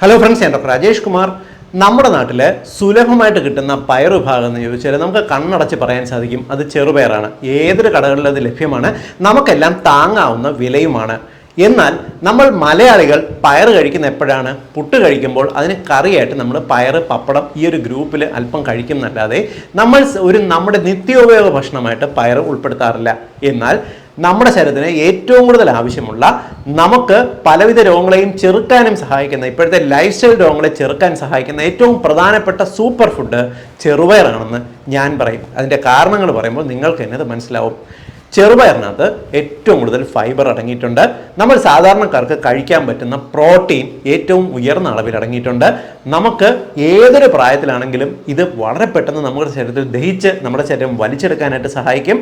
Hello friends ഞാൻ doctor Rajesh Kumar. നമ്മുടെ നാട്ടിൽ സുലഭമായിട്ട് കിട്ടുന്ന പയർ വിഭാഗം എന്ന് ചോദിച്ചാൽ നമുക്ക് കണ്ണടച്ച് പറയാൻ സാധിക്കും. അത് ചെറുപയറാണ്. ഏതൊരു കടകളിലും അത് ലഭ്യമാണ്. നമുക്കെല്ലാം താങ്ങാവുന്ന വിലയുമാണ്. എന്നാൽ നമ്മൾ മലയാളികൾ പയർ കഴിക്കുന്ന എപ്പോഴാണ്? പുട്ട് കഴിക്കുമ്പോൾ അതിന് കറിയായിട്ട് നമ്മൾ പയർ പപ്പടം ഈ ഒരു ഗ്രൂപ്പിൽ അല്പം കഴിക്കുന്നല്ലാതെ നമ്മൾ ഒരു നമ്മുടെ നിത്യോപയോഗ ഭക്ഷണമായിട്ട് പയർ ഉൾപ്പെടുത്താറില്ല. എന്നാൽ നമ്മുടെ ശരീരത്തിന് ഏറ്റവും കൂടുതൽ ആവശ്യമുള്ള നമുക്ക് പലവിധ രോഗങ്ങളെയും ചെറുക്കാനും സഹായിക്കുന്ന ഇപ്പോഴത്തെ ലൈഫ് സ്റ്റൈൽ രോഗങ്ങളെ ചെറുക്കാൻ സഹായിക്കുന്ന ഏറ്റവും പ്രധാനപ്പെട്ട സൂപ്പർ ഫുഡ് ചെറുപയറാണെന്ന് ഞാൻ പറയും. അതിന്റെ കാരണങ്ങൾ പറയുമ്പോൾ നിങ്ങൾക്ക് തന്നെ അത് മനസ്സിലാവും. ചെറുപയറിനകത്ത് ഏറ്റവും കൂടുതൽ ഫൈബർ അടങ്ങിയിട്ടുണ്ട്. നമ്മൾ സാധാരണക്കാർക്ക് കഴിക്കാൻ പറ്റുന്ന പ്രോട്ടീൻ ഏറ്റവും ഉയർന്ന അളവിൽ അടങ്ങിയിട്ടുണ്ട്. നമുക്ക് ഏതൊരു പ്രായത്തിലാണെങ്കിലും ഇത് വളരെ പെട്ടെന്ന് നമ്മുടെ ശരീരത്തിൽ ദഹിച്ച് നമ്മുടെ ശരീരം വലിച്ചെടുക്കാനായിട്ട് സഹായിക്കും.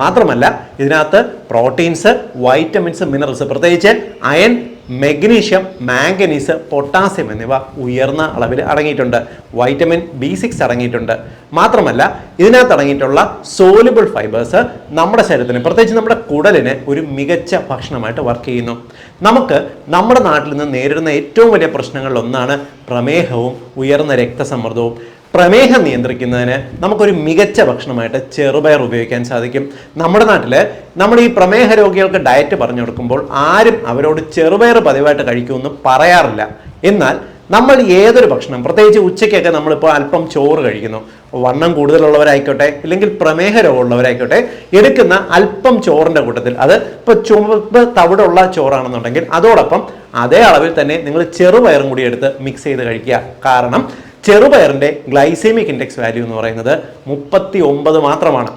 മാത്രമല്ല ഇതിനകത്ത് പ്രോട്ടീൻസ് വൈറ്റമിൻസ് മിനറൽസ് പ്രത്യേകിച്ച് അയൺ മെഗ്നീഷ്യം മാംഗനീസ് പൊട്ടാസ്യം എന്നിവ ഉയർന്ന അളവിൽ അടങ്ങിയിട്ടുണ്ട്. വൈറ്റമിൻ ബി സിക്സ് അടങ്ങിയിട്ടുണ്ട്. മാത്രമല്ല ഇതിനകത്ത് അടങ്ങിയിട്ടുള്ള സോലിബിൾ ഫൈബേഴ്സ് നമ്മുടെ ശരീരത്തിന് പ്രത്യേകിച്ച് നമ്മുടെ കുടലിന് ഒരു മികച്ച ഭക്ഷണമായിട്ട് വർക്ക് ചെയ്യുന്നു. നമുക്ക് നമ്മുടെ നാട്ടിൽ നിന്ന് നേരിടുന്ന ഏറ്റവും വലിയ പ്രശ്നങ്ങളിൽ ഒന്നാണ് പ്രമേഹവും ഉയർന്ന രക്തസമ്മർദ്ദവും. പ്രമേഹം നിയന്ത്രിക്കുന്നതിന് നമുക്കൊരു മികച്ച ഭക്ഷണമായിട്ട് ചെറുപയർ ഉപയോഗിക്കാൻ സാധിക്കും. നമ്മുടെ നാട്ടിൽ നമ്മൾ ഈ പ്രമേഹ രോഗികൾക്ക് ഡയറ്റ് പറഞ്ഞു കൊടുക്കുമ്പോൾ ആരും അവരോട് ചെറുപയർ പതിവായിട്ട് കഴിക്കുമെന്ന് പറയാറില്ല. എന്നാൽ നമ്മൾ ഏതൊരു ഭക്ഷണം പ്രത്യേകിച്ച് ഉച്ചയ്ക്കൊക്കെ നമ്മളിപ്പോൾ അല്പം ചോറ് കഴിക്കുന്നു. വണ്ണം കൂടുതലുള്ളവരായിക്കോട്ടെ ഇല്ലെങ്കിൽ പ്രമേഹ രോഗമുള്ളവരായിക്കോട്ടെ എടുക്കുന്ന അല്പം ചോറിന്റെ കൂട്ടത്തിൽ അത് ഇപ്പോൾ ചുമപ്പ് തവിടുള്ള ചോറാണെന്നുണ്ടെങ്കിൽ അതോടൊപ്പം അതേ അളവിൽ തന്നെ നിങ്ങൾ ചെറുപയറും കൂടി എടുത്ത് മിക്സ് ചെയ്ത് കഴിക്കുക. കാരണം ചെറുപയറിന്റെ ഗ്ലൈസേമിക് ഇൻഡെക്സ് വാല്യൂ എന്ന് പറയുന്നത് മുപ്പത്തി ഒമ്പത് മാത്രമാണ്.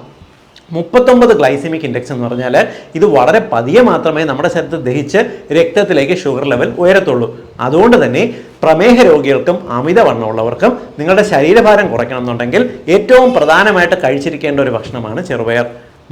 മുപ്പത്തൊമ്പത് ഗ്ലൈസെമിക് ഇൻഡെക്സ് എന്ന് പറഞ്ഞാൽ ഇത് വളരെ പതിയെ മാത്രമേ നമ്മുടെ ശരീരത്തിൽ ദഹിച്ച് രക്തത്തിലേക്ക് ഷുഗർ ലെവൽ ഉയരത്തുള്ളൂ. അതുകൊണ്ട് തന്നെ പ്രമേഹ രോഗികൾക്കും അമിതവണ്ണമുള്ളവർക്കും നിങ്ങളുടെ ശരീരഭാരം കുറയ്ക്കണം എന്നുണ്ടെങ്കിൽ ഏറ്റവും പ്രധാനമായിട്ട് കഴിച്ചിരിക്കേണ്ട ഒരു ഭക്ഷണമാണ് ചെറുപയർ.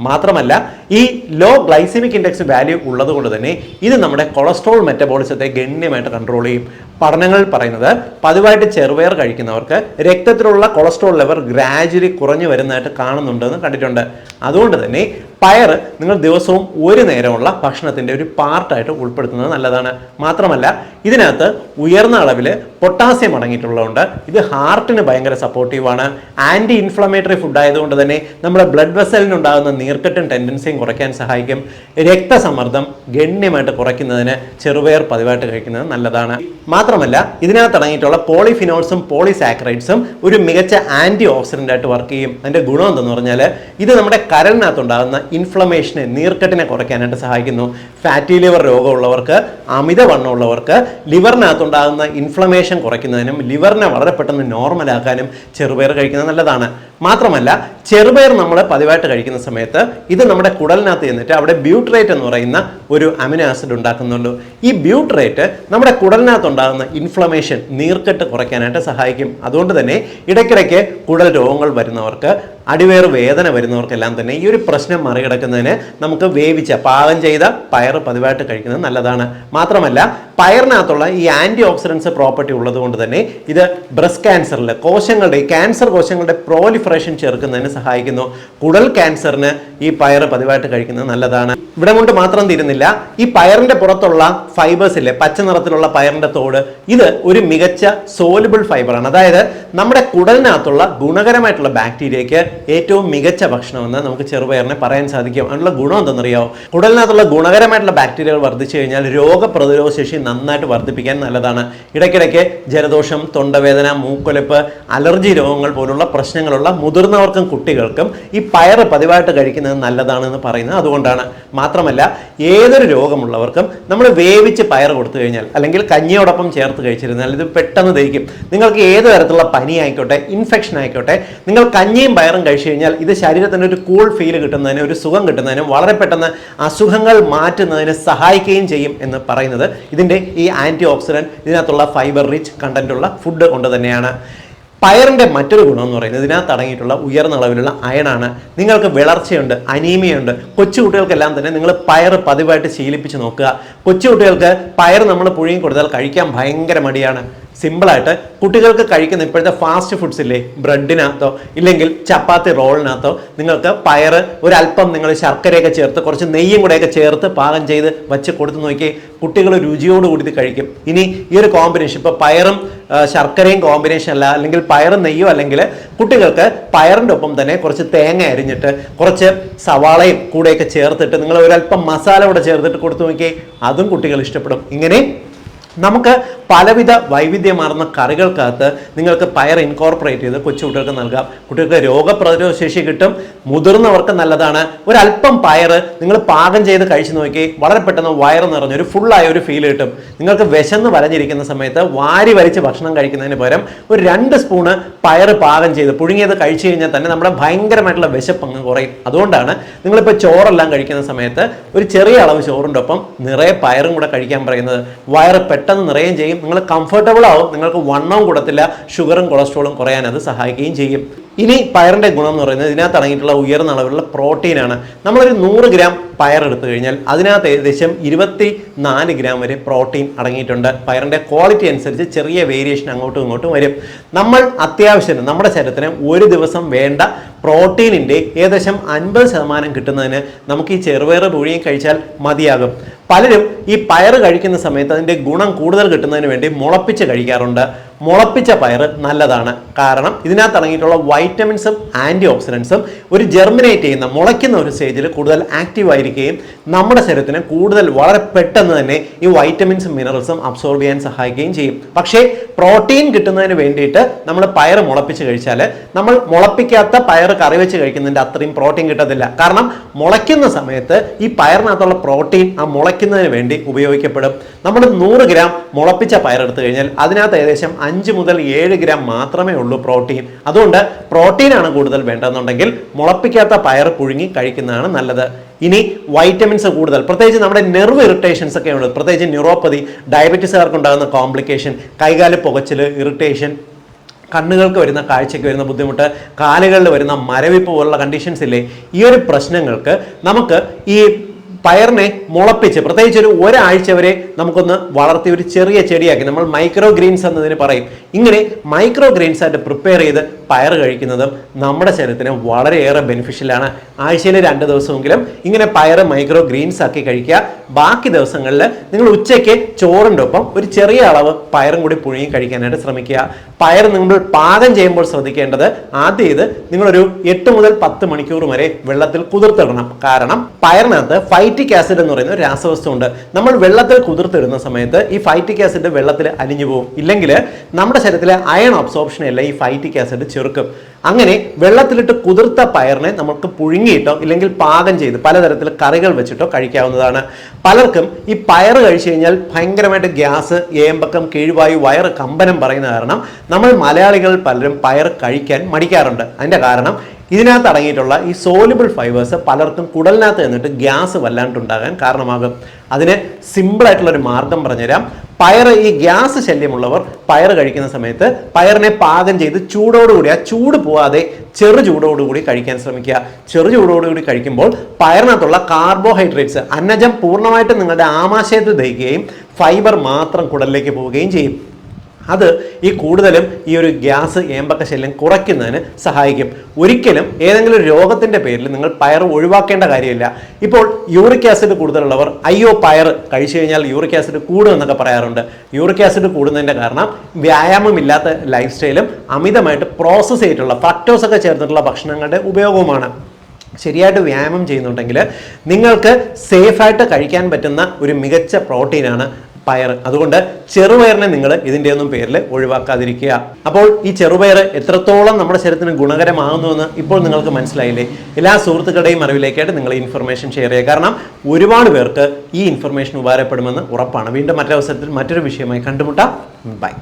മാത്രമല്ല ഈ ലോ ഗ്ലൈസെമിക് ഇൻഡെക്സ് വാല്യൂ ഉള്ളതുകൊണ്ട് തന്നെ ഇത് നമ്മുടെ കൊളസ്ട്രോൾ മെറ്റബോളിസത്തെ ഗണ്യമായിട്ട് കൺട്രോൾ ചെയ്യും. പഠനങ്ങൾ പറയുന്നത് പതിവായിട്ട് ചെറുപയർ കഴിക്കുന്നവർക്ക് രക്തത്തിലുള്ള കൊളസ്ട്രോൾ ലെവൽ ഗ്രാജുവലി കുറഞ്ഞു വരുന്നതായിട്ട് കാണുന്നുണ്ടെന്ന് കണ്ടിട്ടുണ്ട്. അതുകൊണ്ട് തന്നെ പയർ നിങ്ങൾ ദിവസവും ഒരു നേരമുള്ള ഭക്ഷണത്തിന്റെ ഒരു പാർട്ടായിട്ട് ഉൾപ്പെടുത്തുന്നത് നല്ലതാണ്. മാത്രമല്ല ഇതിനകത്ത് ഉയർന്ന അളവിൽ പൊട്ടാസ്യം അടങ്ങിയിട്ടുള്ളതുകൊണ്ട് ഇത് ഹാർട്ടിന് ഭയങ്കര സപ്പോർട്ടീവാണ് ആന്റി ഇൻഫ്ലമേറ്ററി ഫുഡ് ആയതുകൊണ്ട് തന്നെ നമ്മുടെ ബ്ലഡ് വെസലിനുണ്ടാകുന്ന നീർക്കെട്ടും ടെൻഡൻസിയും കുറയ്ക്കാൻ സഹായിക്കും. രക്തസമ്മർദ്ദം ഗണ്യമായിട്ട് കുറയ്ക്കുന്നതിന് ചെറുപയർ പതിവായിട്ട് കഴിക്കുന്നത് നല്ലതാണ്. മാത്രമല്ല ഇതിനകത്ത് അടങ്ങിയിട്ടുള്ള പോളിഫിനോൾസും പോളിസാക്രൈഡ്സും ഒരു മികച്ച ആന്റി ഓക്സിഡന്റ് ആയിട്ട് വർക്ക് ചെയ്യും. അതിന്റെ ഗുണം എന്തെന്ന് പറഞ്ഞാൽ ഇത് നമ്മുടെ കരളിനകത്തുണ്ടാകുന്ന ഇൻഫ്ലമേഷനെ നീർക്കെട്ടിനെ കുറയ്ക്കാനായിട്ട് സഹായിക്കുന്നു. ഫാറ്റി ലിവർ രോഗമുള്ളവർക്ക് അമിതവണ്ണമുള്ളവർക്ക് ലിവറിനകത്തുണ്ടാകുന്ന ഇൻഫ്ലമേഷൻ കുറയ്ക്കുന്നതിനും ലിവറിനെ വളരെ പെട്ടെന്ന് നോർമലാക്കാനും ചെറുപയർ കഴിക്കുന്നത് നല്ലതാണ്. മാത്രമല്ല ചെറുപയർ നമ്മൾ പതിവായിട്ട് കഴിക്കുന്ന സമയത്ത് ഇത് നമ്മുടെ കുടലിനകത്ത് ചെന്നിട്ട് അവിടെ ബ്യൂട്രേറ്റ് എന്ന് പറയുന്ന ഒരു അമിനോ ആസിഡ് ഉണ്ടാക്കുന്നുള്ളൂ ഈ ബ്യൂട്രേറ്റ് നമ്മുടെ കുടലിനകത്ത് ഇൻഫ്ലമേഷൻ നീർക്കെട്ട് കുറയ്ക്കാനായിട്ട് സഹായിക്കും. അതുകൊണ്ട് തന്നെ ഇടയ്ക്കിടയ്ക്ക് കുടൽ രോഗങ്ങൾ വരുന്നവർക്ക് അടിവേറ് വേദന വരുന്നവർക്കെല്ലാം തന്നെ ഈ ഒരു പ്രശ്നം മറികടക്കുന്നതിന് നമുക്ക് വേവിച്ച പാകം ചെയ്ത പയർ പതിവായിട്ട് കഴിക്കുന്നത് നല്ലതാണ്. മാത്രമല്ല പയറിനകത്തുള്ള ഈ ആന്റി ഓക്സിഡൻസ് പ്രോപ്പർട്ടി ഉള്ളതുകൊണ്ട് തന്നെ ഇത് ബ്രസ്റ്റ് ക്യാൻസറിൽ കോശങ്ങളുടെ ക്യാൻസർ കോശങ്ങളുടെ പ്രോലിഫറേഷൻ ചെറുക്കുന്നതിന് സഹായിക്കുന്നു. കുടൽ ക്യാൻസറിന് ഈ പയർ പതിവായിട്ട് കഴിക്കുന്നത് നല്ലതാണ്. ഇവിടെ കൊണ്ട് മാത്രം തീരുന്നില്ല ഈ പയറിന്റെ പുറത്തുള്ള ഫൈബേഴ്സിലെ പച്ച നിറത്തിലുള്ള പയറിന്റെ തോട് ഇത് ഒരു മികച്ച സോലുബിൾ ഫൈബറാണ് അതായത് നമ്മുടെ കുടലിനകത്തുള്ള ഗുണകരമായിട്ടുള്ള ബാക്ടീരിയയ്ക്ക് ഏറ്റവും മികച്ച ഭക്ഷണമെന്ന് നമുക്ക് ചെറുപയറിനെ പറയാൻ സാധിക്കും. അതിനുള്ള ഗുണം എന്തെന്നറിയാമോ കുടലിനകത്തുള്ള ഗുണകരമായിട്ടുള്ള ബാക്ടീരിയകൾ വർദ്ധിച്ചു കഴിഞ്ഞാൽ രോഗപ്രതിരോധ ശേഷി നന്നായിട്ട് വർദ്ധിപ്പിക്കാൻ നല്ലതാണ്. ഇടയ്ക്കിടയ്ക്ക് ജലദോഷം തൊണ്ടവേദന മൂക്കൊലപ്പ് അലർജി രോഗങ്ങൾ പോലുള്ള പ്രശ്നങ്ങളുള്ള മുതിർന്നവർക്കും കുട്ടികൾക്കും ഈ പയർ പതിവായിട്ട് കഴിക്കുന്നത് നല്ലതാണെന്ന് പറയുന്നത് അതുകൊണ്ടാണ്. മാത്രമല്ല ഏതൊരു രോഗമുള്ളവർക്കും നമ്മൾ വേവിച്ച് പയർ കൊടുത്തു കഴിഞ്ഞാൽ അല്ലെങ്കിൽ കഞ്ഞിയോടൊപ്പം ചേർത്ത് കഴിച്ചിരുന്നാൽ ഇത് പെട്ടെന്ന് ദഹിക്കും. നിങ്ങൾക്ക് ഏത് തരത്തിലുള്ള പനി ആയിക്കോട്ടെ ഇൻഫെക്ഷൻ ആയിക്കോട്ടെ നിങ്ങൾ കഞ്ഞിയും പയറും കഴിച്ചു കഴിഞ്ഞാൽ ഇത് ശരീരത്തിന് ഒരു കൂൾ ഫീൽ കിട്ടുന്നതിനും ഒരു സുഖം കിട്ടുന്നതിനും വളരെ പെട്ടെന്ന് അസുഖങ്ങൾ മാറ്റുന്നതിന് സഹായിക്കുകയും ചെയ്യും എന്ന് പറയുന്നത് ഇതിന്റെ ഈ ആന്റി ഓക്സിഡന്റ് ഇതിനകത്തുള്ള ഫൈബർ റിച്ച് കണ്ടന്റുള്ള ഫുഡ് കൊണ്ട് തന്നെയാണ്. പയറിന്റെ മറ്റൊരു ഗുണം എന്ന് പറയുന്നത് ഇതിനകത്ത് അടങ്ങിയിട്ടുള്ള ഉയർന്ന അളവിലുള്ള അയണാണ് നിങ്ങൾക്ക് വിളർച്ചയുണ്ട് അനീമിയുണ്ട് കൊച്ചുകുട്ടികൾക്കെല്ലാം തന്നെ നിങ്ങൾ പയർ പതിവായിട്ട് ശീലിപ്പിച്ച് നോക്കുക. കൊച്ചുകുട്ടികൾക്ക് പയർ നമ്മൾ പുഴുങ്ങി കൊടുത്താൽ കഴിക്കാൻ ഭയങ്കര മടിയാണ്. സിമ്പിളായിട്ട് കുട്ടികൾക്ക് കഴിക്കുന്ന ഇപ്പോഴത്തെ ഫാസ്റ്റ് ഫുഡ്സ് ഇല്ലേ? ബ്രെഡിനകത്തോ ഇല്ലെങ്കിൽ ചപ്പാത്തി റോളിനകത്തോ നിങ്ങൾക്ക് പയറ് ഒരല്പം നിങ്ങൾ ശർക്കരയൊക്കെ ചേർത്ത് കുറച്ച് നെയ്യും കൂടെയൊക്കെ ചേർത്ത് പാകം ചെയ്ത് വെച്ച് കൊടുത്ത് നോക്കി കുട്ടികൾ രുചിയോടുകൂടി ഇത് കഴിക്കും. ഇനി ഈ ഒരു കോമ്പിനേഷൻ ഇപ്പോൾ പയറും ശർക്കരയും കോമ്പിനേഷൻ അല്ല അല്ലെങ്കിൽ പയറും നെയ്യോ അല്ലെങ്കിൽ കുട്ടികൾക്ക് പയറിന്റെ ഒപ്പം തന്നെ കുറച്ച് തേങ്ങ അരിഞ്ഞിട്ട് കുറച്ച് സവാളയും കൂടെയൊക്കെ ചേർത്തിട്ട് നിങ്ങൾ ഒരല്പം മസാല കൂടെ ചേർത്തിട്ട് കൊടുത്തു നോക്കി അതും കുട്ടികൾ ഇഷ്ടപ്പെടും. ഇങ്ങനെ നമുക്ക് പലവിധ വൈവിധ്യമാർന്ന കറികൾക്കകത്ത് നിങ്ങൾക്ക് പയർ ഇൻകോർപ്പറേറ്റ് ചെയ്ത് കൊച്ചുകുട്ടികൾക്ക് നൽകാം. കുട്ടികൾക്ക് രോഗപ്രതിരോധ ശേഷി കിട്ടും. മുതിർന്നവർക്ക് നല്ലതാണ്. ഒരല്പം പയർ നിങ്ങൾ പാകം ചെയ്ത് കഴിച്ചു നോക്കി വളരെ പെട്ടെന്ന് വയറ് നിറഞ്ഞ ഒരു ഫുള്ളായ ഒരു ഫീൽ കിട്ടും. നിങ്ങൾക്ക് വിശന്ന് വലഞ്ഞിരിക്കുന്ന സമയത്ത് വാരി വരിച്ച് ഭക്ഷണം കഴിക്കുന്നതിന് പകരം ഒരു രണ്ട് സ്പൂണ് പയർ പാകം ചെയ്ത് പുഴുങ്ങിയത് കഴിച്ചു കഴിഞ്ഞാൽ തന്നെ നമ്മുടെ ഭയങ്കരമായിട്ടുള്ള വിശപ്പ് അങ്ങ് കുറയും. അതുകൊണ്ടാണ് നിങ്ങളിപ്പോൾ ചോറെല്ലാം കഴിക്കുന്ന സമയത്ത് ഒരു ചെറിയ അളവ് ചോറിന്റെ ഒപ്പം നിറയെ പയറും കൂടെ കഴിക്കാൻ പറയുന്നത്. വയറ് പെട്ടെന്ന് നിറയുകയും ചെയ്യും. നിങ്ങൾ കംഫർട്ടബിൾ ആവും. നിങ്ങൾക്ക് വണ്ണവും കൂടത്തില്ല. ഷുഗറും കൊളസ്ട്രോളും കുറയാൻ അത് സഹായിക്കുകയും ചെയ്യും. ഇനി പയറിന്റെ ഗുണം എന്ന് പറയുന്നത് ഇതിനകത്ത് അടങ്ങിയിട്ടുള്ള ഉയർന്ന അളവിലുള്ള പ്രോട്ടീനാണ് നമ്മളൊരു നൂറ് ഗ്രാം പയർ എടുത്തു കഴിഞ്ഞാൽ അതിനകത്ത് ഏകദേശം ഇരുപത്തി നാല് ഗ്രാം വരെ പ്രോട്ടീൻ അടങ്ങിയിട്ടുണ്ട്. പയറിന്റെ ക്വാളിറ്റി അനുസരിച്ച് ചെറിയ വേരിയേഷൻ അങ്ങോട്ടും ഇങ്ങോട്ടും വരും. നമ്മൾ അത്യാവശ്യത്തിന് നമ്മുടെ ശരീരത്തിന് ഒരു ദിവസം വേണ്ട പ്രോട്ടീനിന്റെ ഏകദേശം അൻപത് ശതമാനം കിട്ടുന്നതിന് നമുക്ക് ഈ ചെറുപയർ പുഴിയും കഴിച്ചാൽ മതിയാകും. പലരും ഈ പയർ കഴിക്കുന്ന സമയത്ത് അതിന്റെ ഗുണം കൂടുതൽ കിട്ടുന്നതിന് വേണ്ടി മുളപ്പിച്ച് കഴിക്കാറുണ്ട്. മുളപ്പിച്ച പയർ നല്ലതാണ്. കാരണം ഇതിനകത്ത് അടങ്ങിയിട്ടുള്ള വൈറ്റമിൻസും ആന്റി ഓക്സിഡൻസും ഒരു ജെർമിനേറ്റ് ചെയ്യുന്ന മുളയ്ക്കുന്ന ഒരു സ്റ്റേജിൽ കൂടുതൽ ആക്റ്റീവ് ആയിരിക്കുകയും നമ്മുടെ ശരീരത്തിന് കൂടുതൽ വളരെ പെട്ടെന്ന് തന്നെ ഈ വൈറ്റമിൻസും മിനറൽസും അബ്സോർബ് ചെയ്യാൻ സഹായിക്കുകയും ചെയ്യും. പക്ഷേ പ്രോട്ടീൻ കിട്ടുന്നതിന് വേണ്ടിയിട്ട് നമ്മൾ പയർ മുളപ്പിച്ച് കഴിച്ചാൽ നമ്മൾ മുളപ്പിക്കാത്ത പയർ കറി വെച്ച് കഴിക്കുന്നതിന്റെ അത്രയും പ്രോട്ടീൻ കിട്ടത്തില്ല. കാരണം മുളയ്ക്കുന്ന സമയത്ത് ഈ പയറിനകത്തുള്ള പ്രോട്ടീൻ ആ മുളയ്ക്കുന്നതിന് വേണ്ടി ഉപയോഗിക്കപ്പെടും. നമ്മൾ നൂറ് ഗ്രാം മുളപ്പിച്ച പയർ എടുത്തു കഴിഞ്ഞാൽ അതിനകത്ത് ഏകദേശം അഞ്ച് മുതൽ ഏഴ് ഗ്രാം മാത്രമേ ഉള്ളൂ പ്രോട്ടീൻ. അതുകൊണ്ട് പ്രോട്ടീനാണ് കൂടുതൽ വേണ്ടതെന്നുണ്ടെങ്കിൽ മുളപ്പിക്കാത്ത പയർ പുഴുങ്ങി കഴിക്കുന്നതാണ് നല്ലത്. ഇനി വൈറ്റമിൻസ് കൂടുതൽ. പ്രത്യേകിച്ച് നമ്മുടെ നെർവ് ഇറിറ്റേഷൻസ് ഒക്കെ ഉണ്ട്. പ്രത്യേകിച്ച് ന്യൂറോപ്പതി ഡയബറ്റീസുകാർക്ക് ഉണ്ടാകുന്ന കോംപ്ലിക്കേഷൻ കൈകാല പുകച്ചിൽ ഇറിറ്റേഷൻ കണ്ണുകൾക്ക് വരുന്ന കാഴ്ചയ്ക്ക് വരുന്ന ബുദ്ധിമുട്ട് കാലുകളിൽ വരുന്ന മരവിപ്പ് പോലുള്ള കണ്ടീഷൻസ് ഇല്ലേ? ഈ ഒരു പ്രശ്നങ്ങൾക്ക് നമുക്ക് ഈ പയറിനെ മുളപ്പിച്ച് പ്രത്യേകിച്ച് ഒരു ഒരാഴ്ച വരെ നമുക്കൊന്ന് വളർത്തി ഒരു ചെറിയ ചെടിയാക്കി. നമ്മൾ മൈക്രോ ഗ്രീൻസ് എന്നതിന് പറയും. ഇങ്ങനെ മൈക്രോ ഗ്രീൻസ് ആയിട്ട് പ്രിപ്പയർ ചെയ്ത് പയർ കഴിക്കുന്നതും നമ്മുടെ ശരീരത്തിന് വളരെയേറെ ബെനിഫിഷ്യലാണ് ആഴ്ചയിൽ രണ്ട് ദിവസമെങ്കിലും ഇങ്ങനെ പയർ മൈക്രോ ഗ്രീൻസ് ആക്കി കഴിക്കുക. ബാക്കി ദിവസങ്ങളിൽ നിങ്ങൾ ഉച്ചയ്ക്ക് ചോറിന്റെ ഒപ്പം ഒരു ചെറിയ അളവ് പയറും കൂടി പുഴുങ്ങി കഴിക്കാനായിട്ട് ശ്രമിക്കുക. പയർ നിങ്ങൾ പാകം ചെയ്യുമ്പോൾ ശ്രദ്ധിക്കേണ്ടത് ആദ്യം ഇത് നിങ്ങളൊരു എട്ട് മുതൽ പത്ത് മണിക്കൂർ വരെ വെള്ളത്തിൽ കുതിർത്തിടണം. കാരണം പയറിനകത്ത് ഫൈറ്റിക് ആസിഡ് എന്ന് പറയുന്ന ഒരു രാസവസ്തു ഉണ്ട് നമ്മൾ വെള്ളത്തിൽ കുതിർത്തിടുന്ന സമയത്ത് ഈ ഫൈറ്റിക് ആസിഡ് വെള്ളത്തിൽ അലിഞ്ഞു പോകും ഇല്ലെങ്കിൽ നമ്മുടെ ശരീരത്തിലെ അയൺ അബ്സോർപ്ഷൻ എല്ലാം ഈ ഫൈറ്റിക് ആസിഡ് ചെറുക്കും. അങ്ങനെ വെള്ളത്തിലിട്ട് കുതിർത്ത പയറിനെ നമുക്ക് പുഴുങ്ങിയിട്ടോ ഇല്ലെങ്കിൽ പാകം ചെയ്ത് പലതരത്തിൽ കറികൾ വെച്ചിട്ടോ കഴിക്കാവുന്നതാണ്. പലർക്കും ഈ പയർ കഴിച്ചു കഴിഞ്ഞാൽ ഭയങ്കരമായിട്ട് ഗ്യാസ് ഏമ്പക്കം കീഴ്വായു വയറ് കമ്പനം പറയുന്ന കാരണം നമ്മൾ മലയാളികൾ പലരും പയർ കഴിക്കാൻ മടിക്കാറുണ്ട്. അതിന്റെ കാരണം ഇതിനകത്ത് അടങ്ങിയിട്ടുള്ള ഈ സോലിബിൾ ഫൈബേഴ്സ് പലർക്കും കുടലിനകത്ത് നിന്നിട്ട് ഗ്യാസ് വല്ലാണ്ടുണ്ടാകാൻ കാരണമാകും. അതിന് സിമ്പിളായിട്ടുള്ള ഒരു മാർഗം പറഞ്ഞുതരാം. പയർ ഈ ഗ്യാസ് ശല്യമുള്ളവർ പയർ കഴിക്കുന്ന സമയത്ത് പയറിനെ പാകം ചെയ്ത് ചൂടോടുകൂടി ആ ചൂട് പോവാതെ ചെറു ചൂടോടുകൂടി കഴിക്കാൻ ശ്രമിക്കുക. ചെറു ചൂടോടുകൂടി കഴിക്കുമ്പോൾ പയറിനകത്തുള്ള കാർബോഹൈഡ്രേറ്റ്സ് അന്നജം പൂർണമായിട്ടും നിങ്ങളുടെ ആമാശയത്തിൽ ദഹിക്കുകയും ഫൈബർ മാത്രം കുടലിലേക്ക് പോവുകയും ചെയ്യും. അത് ഈ കൂടുതലും ഈ ഒരു ഗ്യാസ് ഏമ്പക്ക ശല്യം കുറയ്ക്കുന്നതിന് സഹായിക്കും. ഒരിക്കലും ഏതെങ്കിലും രോഗത്തിന്റെ പേരിൽ നിങ്ങൾ പയർ ഒഴിവാക്കേണ്ട കാര്യമില്ല. ഇപ്പോൾ യൂറിക് ആസിഡ് കൂടുതലുള്ളവർ അയ്യോ പയർ കഴിച്ചു കഴിഞ്ഞാൽ യൂറിക് ആസിഡ് കൂടും എന്നൊക്കെ പറയാറുണ്ട്. യൂറിക് ആസിഡ് കൂടുന്നതിന്റെ കാരണം വ്യായാമമില്ലാത്ത ലൈഫ് സ്റ്റൈലും അമിതമായിട്ട് പ്രോസസ്സ് ചെയ്തിട്ടുള്ള ഫ്രക്ടോസ് ഒക്കെ ചേർത്തിട്ടുള്ള ഭക്ഷണങ്ങളുടെ ഉപയോഗവുമാണ്. ശരിയായിട്ട് വ്യായാമം ചെയ്യുന്നുണ്ടെങ്കിൽ നിങ്ങൾക്ക് സേഫായിട്ട് കഴിക്കാൻ പറ്റുന്ന ഒരു മികച്ച പ്രോട്ടീനാണ് പയർ അതുകൊണ്ട് ചെറുപയറിനെ നിങ്ങൾ ഇതിന്റെ ഒന്നും പേരിൽ ഒഴിവാക്കാതിരിക്കുക. അപ്പോൾ ഈ ചെറുപയർ എത്രത്തോളം നമ്മുടെ ശരീരത്തിന് ഗുണകരമാകുന്നുവെന്ന് ഇപ്പോൾ നിങ്ങൾക്ക് മനസ്സിലായില്ലേ? എല്ലാ സുഹൃത്തുക്കളുടെയും അറിവിലേക്കായിട്ട് നിങ്ങൾ ഇൻഫർമേഷൻ ഷെയർ ചെയ്യുക. കാരണം ഒരുപാട് പേർക്ക് ഈ ഇൻഫർമേഷൻ ഉപകാരപ്പെടുമെന്ന് ഉറപ്പാണ്. വീണ്ടും മറ്റൊരവസരത്തിൽ മറ്റൊരു വിഷയമായി കണ്ടുമുട്ടാം. ബൈ